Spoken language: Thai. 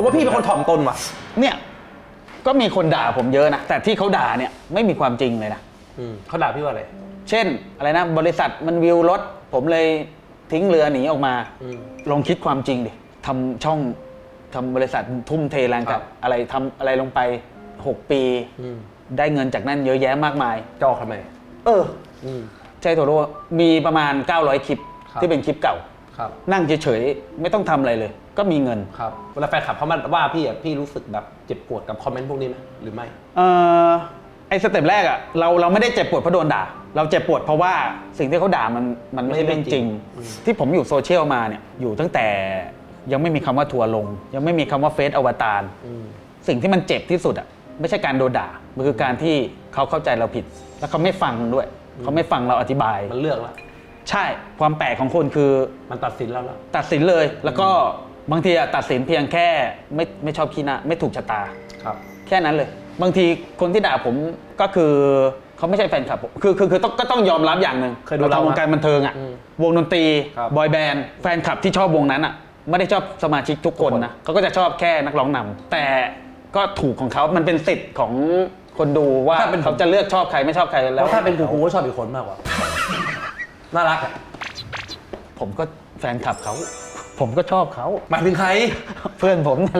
ผมว่าพี่เป็นคนถ่อมตนว่ะ เนี่ย ก็มีคนด่าผมเยอะนะ แต่ที่เขาด่าเนี่ยไม่มีความจริงเลยนะเขาด่าพี่ว่าอะไร เช่น อะไรนะ บริษัทมันวิวรถ ผมเลยทิ้งเรือหนีออกมา อืมลองคิดความจริงดิทำช่องทำบริษัททุ่มเทแรงครักับบ อะไรทำอะไรลงไป 6 ปี อืมได้เงินจากนั่นเยอะแยะมากมาย จะออกทำไม เออ อืม ใช่โทโร่มีประมาณ 900 คลิป ครับ ที่เป็นคลิปเก่า ครับนั่งเฉยๆไม่ต้องทำอะไรเลย ก็มีเงิน ครับเวลาแฟนคลับเขามาว่าพี่อะพี่รู้สึกแบบเจ็บปวดกับคอมเมนต์พวกนี้ไหมหรือไม่ เออไอสเต็ปแรกอะเราเราไม่ได้เจ็บปวดเพราะโดนด่า เราเจ็บปวดเพราะว่าสิ่งที่เขาด่ามันมันไม่ใช่เรื่องจริง อืม ที่ผมอยู่โซเชียลมาเนี่ยอยู่ตั้งแต่ยังไม่มีคำว่าทัวร์ลง ยังไม่มีคำว่าเฟซอวตารอืมสิ่งที่มันเจ็บที่สุดอะไม่ใช่การโดนด่า มันคือการที่เขาเข้าใจเราผิด แล้วเขาไม่ฟังด้วย เขาไม่ฟังเราอธิบาย มันเลือกแล้ว ใช่ความแปลกของคนคือมันตัดสินแล้วแล้วตัดสินเลย แล้วก็บางทีอะตัดสินเพียงแค่ไม่ไม่ชอบขี้หน้าไม่ถูกชะตา ครับ แค่นั้นเลย บางทีคนที่ด่าผมก็คือเขาไม่ใช่แฟนคลับผมคือคือคือต้องก็ต้องยอมรับอย่างหนึ่งเคยดูเราเราทำวงการบันเทิงอะ อืมวงดนตรีครับบอยแบนด์แฟนคลับที่ชอบวงนั้นอะ ไม่ได้ชอบสมาชิกทุกคนทุกคน นะเขาก็จะชอบแค่นักร้องนำแต่ก็ถูกของเขามันเป็นสิทธิ์ของคนดูว่าเขาจะเลือกชอบใครไม่ชอบใครแล้แล้ววถ้าเป็นกูกูก็ชอบอีกคนมากกว่า น่ารักอะผมก็แฟนคลับเขา ผมก็ชอบเขาหมายถึงใคร เพื่อนผมนั่นแหละ